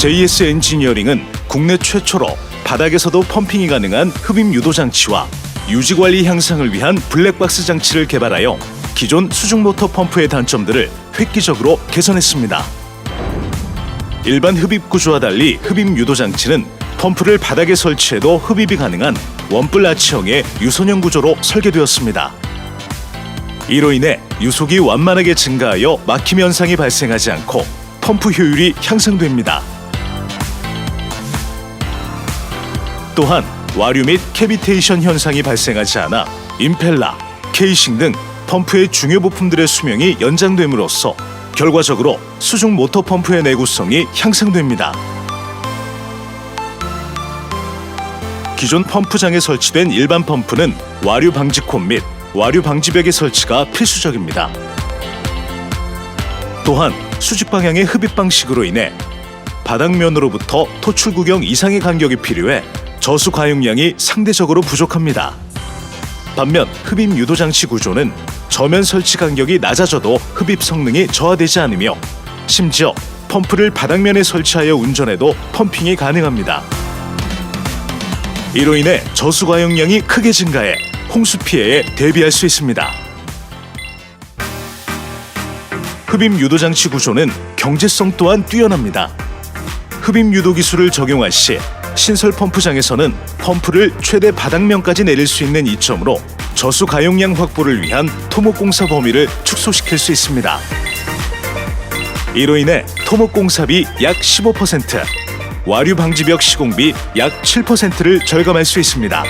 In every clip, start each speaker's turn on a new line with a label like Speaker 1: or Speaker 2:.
Speaker 1: JS 엔지니어링은 국내 최초로 바닥에서도 펌핑이 가능한 흡입 유도 장치와 유지 관리 향상을 위한 블랙박스 장치를 개발하여 기존 수중 모터 펌프의 단점들을 획기적으로 개선했습니다. 일반 흡입 구조와 달리 흡입 유도 장치는 펌프를 바닥에 설치해도 흡입이 가능한 원뿔 아치형의 유선형 구조로 설계되었습니다. 이로 인해 유속이 완만하게 증가하여 막힘 현상이 발생하지 않고 펌프 효율이 향상됩니다. 또한 와류 및 캐비테이션 현상이 발생하지 않아 임펠러, 케이싱 등 펌프의 중요 부품들의 수명이 연장됨으로써 결과적으로 수중 모터 펌프의 내구성이 향상됩니다. 기존 펌프장에 설치된 일반 펌프는 와류 방지콘 및 와류 방지벽의 설치가 필수적입니다. 또한 수직 방향의 흡입 방식으로 인해 바닥면으로부터 토출 구경 이상의 간격이 필요해 저수 가용량이 상대적으로 부족합니다. 반면 흡입 유도 장치 구조는 저면 설치 간격이 낮아져도 흡입 성능이 저하되지 않으며 심지어 펌프를 바닥면에 설치하여 운전해도 펌핑이 가능합니다. 이로 인해 저수 가용량이 크게 증가해 홍수 피해에 대비할 수 있습니다. 흡입 유도 장치 구조는 경제성 또한 뛰어납니다. 흡입 유도 기술을 적용할 시 신설 펌프장에서는 펌프를 최대 바닥면까지 내릴 수 있는 이점으로 저수 가용량 확보를 위한 토목 공사 범위를 축소시킬 수 있습니다. 이로 인해 토목 공사비 약 15%, 와류 방지벽 시공비 약 7%를 절감할 수 있습니다.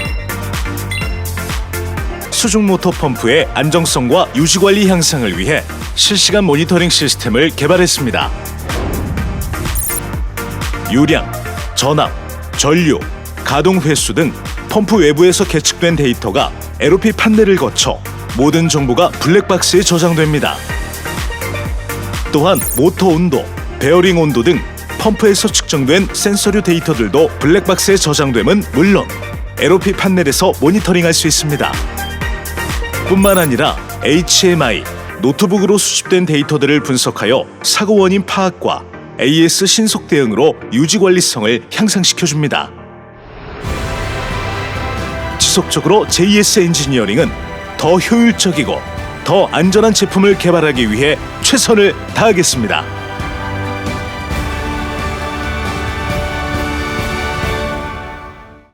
Speaker 1: 수중 모터 펌프의 안정성과 유지 관리 향상을 위해 실시간 모니터링 시스템을 개발했습니다. 유량, 전압, 전류, 가동 횟수 등 펌프 외부에서 계측된 데이터가 LOP 판넬을 거쳐 모든 정보가 블랙박스에 저장됩니다. 또한 모터 온도, 베어링 온도 등 펌프에서 측정된 센서류 데이터들도 블랙박스에 저장됨은 물론 LOP 판넬에서 모니터링할 수 있습니다. 뿐만 아니라 HMI, 노트북으로 수집된 데이터들을 분석하여 사고 원인 파악과 AS 신속 대응으로 유지 관리성을 향상시켜 줍니다. 지속적으로 JS 엔지니어링은 더 효율적이고 더 안전한 제품을 개발하기 위해 최선을 다하겠습니다.